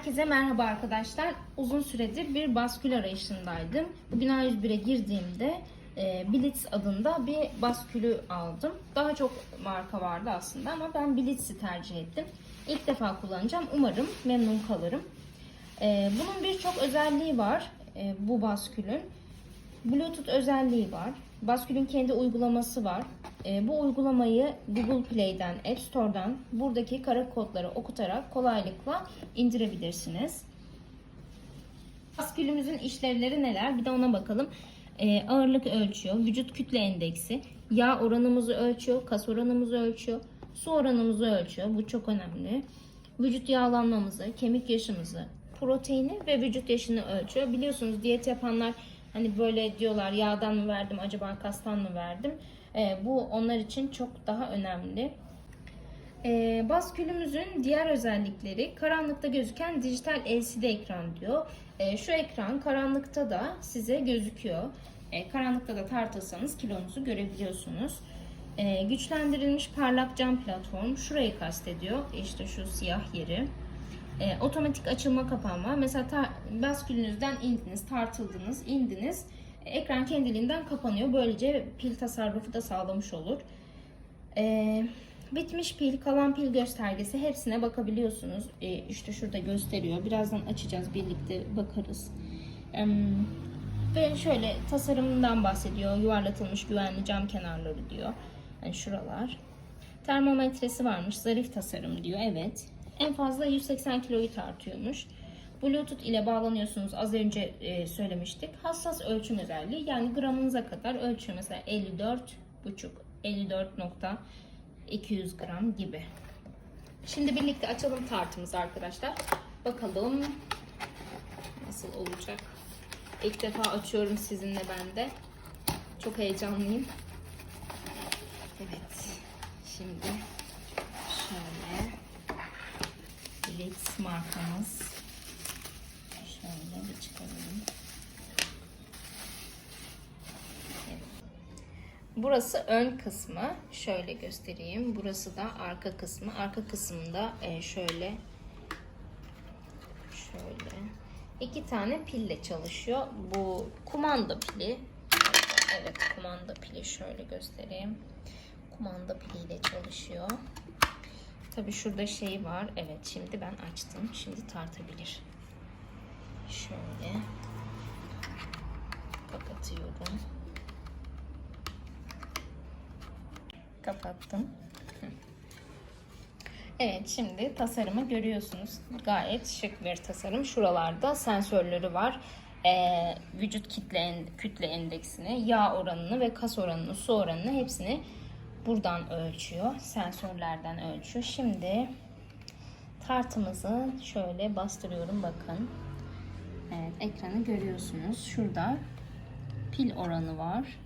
Herkese merhaba arkadaşlar. Uzun süredir bir baskül arayışındaydım. Bugün A101'e girdiğimde e, Blitz adında bir baskülü aldım. Daha çok marka vardı aslında ama ben Blitz'i tercih ettim. İlk defa kullanacağım. Umarım memnun kalırım. E, bunun birçok özelliği var e, bu baskülün. Bluetooth özelliği var. Baskül'ün kendi uygulaması var. E, bu uygulamayı Google Play'den, App Store'dan buradaki kara kodları okutarak kolaylıkla indirebilirsiniz. Baskülümüzün işlevleri neler? Bir de ona bakalım. E, ağırlık ölçüyor, vücut kütle endeksi, yağ oranımızı ölçüyor, kas oranımızı ölçüyor, su oranımızı ölçüyor. Bu çok önemli. Vücut yağlanmamızı, kemik yaşımızı, proteini ve vücut yaşını ölçüyor. Biliyorsunuz diyet yapanlar hani böyle diyorlar yağdan mı verdim acaba kastan mı verdim? Ee, bu onlar için çok daha önemli. Ee, baskülümüzün diğer özellikleri karanlıkta gözüken dijital LCD ekran diyor. Ee, şu ekran karanlıkta da size gözüküyor. Ee, karanlıkta da tartılsanız kilonuzu görebiliyorsunuz. Ee, güçlendirilmiş parlak cam platform şurayı kastediyor. İşte şu siyah yeri. E, otomatik açılma kapanma. Mesela ta, baskülünüzden indiniz, tartıldınız, indiniz. Ekran kendiliğinden kapanıyor. Böylece pil tasarrufu da sağlamış olur. E, bitmiş pil, kalan pil göstergesi hepsine bakabiliyorsunuz. E, işte şurada gösteriyor. Birazdan açacağız birlikte bakarız. E, ve şöyle tasarımından bahsediyor. Yuvarlatılmış güvenli cam kenarları diyor. Yani şuralar. Termometresi varmış. Zarif tasarım diyor. Evet. En fazla 180 kiloyu tartıyormuş. Bluetooth ile bağlanıyorsunuz. Az önce e, söylemiştik. Hassas ölçüm özelliği. Yani gramınıza kadar ölçüyor. Mesela 54,5 54.200 gram gibi. Şimdi birlikte açalım tartımızı arkadaşlar. Bakalım nasıl olacak. İlk defa açıyorum sizinle ben de. Çok heyecanlıyım. Evet. Şimdi şöyle Blitz markamız. Şöyle bir çıkaralım. Burası ön kısmı. Şöyle göstereyim. Burası da arka kısmı. Arka kısmında e, şöyle şöyle iki tane pille çalışıyor. Bu kumanda pili. Evet kumanda pili şöyle göstereyim. Kumanda piliyle çalışıyor. Tabi şurada şey var. Evet şimdi ben açtım. Şimdi tartabilir. Şöyle kapatıyorum. Kapattım. Evet şimdi tasarımı görüyorsunuz. Gayet şık bir tasarım. Şuralarda sensörleri var. Ee, vücut kitle, kütle endeksini, yağ oranını ve kas oranını, su oranını hepsini buradan ölçüyor. Sensörlerden ölçüyor. Şimdi tartımızı şöyle bastırıyorum bakın. Evet ekranı görüyorsunuz. Şurada pil oranı var.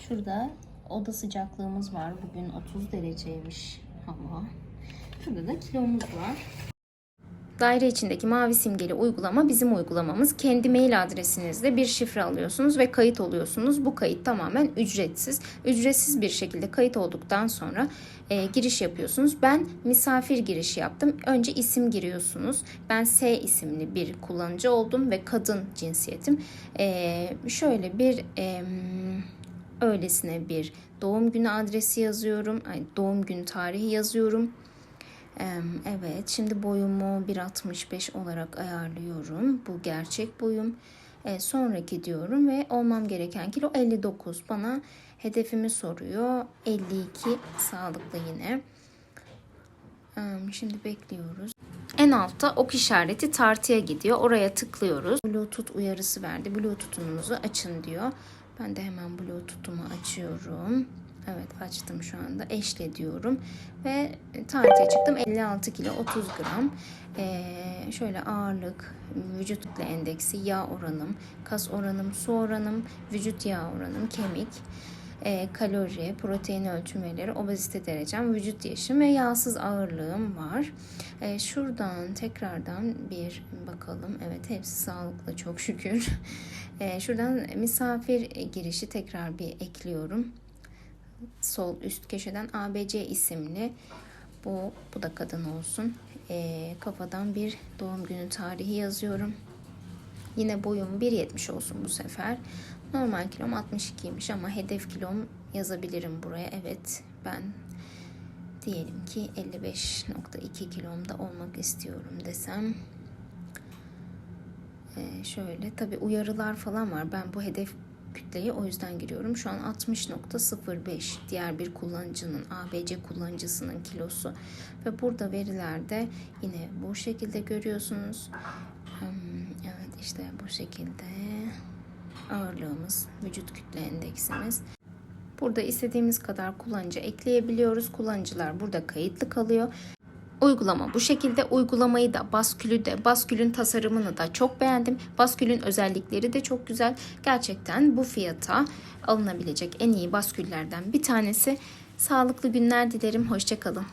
Şurada oda sıcaklığımız var. Bugün 30 dereceymiş hava. Şurada da kilomuz var. Daire içindeki mavi simgeli uygulama bizim uygulamamız. Kendi mail adresinizde bir şifre alıyorsunuz ve kayıt oluyorsunuz. Bu kayıt tamamen ücretsiz. Ücretsiz bir şekilde kayıt olduktan sonra e, giriş yapıyorsunuz. Ben misafir girişi yaptım. Önce isim giriyorsunuz. Ben S isimli bir kullanıcı oldum ve kadın cinsiyetim. E, şöyle bir... E, öylesine bir doğum günü adresi yazıyorum. Doğum günü tarihi yazıyorum. Evet, şimdi boyumu 1.65 olarak ayarlıyorum. Bu gerçek boyum. E, sonraki diyorum ve olmam gereken kilo 59. Bana hedefimi soruyor. 52 sağlıklı yine. Şimdi bekliyoruz. En altta ok işareti tartıya gidiyor. Oraya tıklıyoruz. Bluetooth uyarısı verdi. Bluetooth'unuzu açın diyor. Ben de hemen Bluetooth'umu açıyorum. Evet açtım şu anda. Eşle diyorum. Ve tartıya çıktım. 56 kilo 30 gram. Ee, şöyle ağırlık, vücut kütle endeksi, yağ oranım, kas oranım, su oranım, vücut yağ oranım, kemik, e, kalori, protein ölçüm verileri, obezite derecem, vücut yaşım ve yağsız ağırlığım var. E, şuradan tekrardan bir bakalım. Evet hepsi sağlıklı çok şükür. E, şuradan misafir girişi tekrar bir ekliyorum sol üst köşeden ABC isimli bu bu da kadın olsun. Ee, kafadan bir doğum günü tarihi yazıyorum. Yine boyum 1.70 olsun bu sefer. Normal kilom 62'ymiş ama hedef kilom yazabilirim buraya. Evet ben diyelim ki 55.2 kilomda olmak istiyorum desem. Ee, şöyle tabi uyarılar falan var. Ben bu hedef kütleyi o yüzden giriyorum. Şu an 60.05 diğer bir kullanıcının ABC kullanıcısının kilosu ve burada verilerde yine bu şekilde görüyorsunuz. Hmm, Evet işte bu şekilde ağırlığımız, vücut kütle endeksimiz. Burada istediğimiz kadar kullanıcı ekleyebiliyoruz. Kullanıcılar burada kayıtlı kalıyor. Uygulama bu şekilde. Uygulamayı da baskülü de baskülün tasarımını da çok beğendim. Baskülün özellikleri de çok güzel. Gerçekten bu fiyata alınabilecek en iyi basküllerden bir tanesi. Sağlıklı günler dilerim. Hoşçakalın.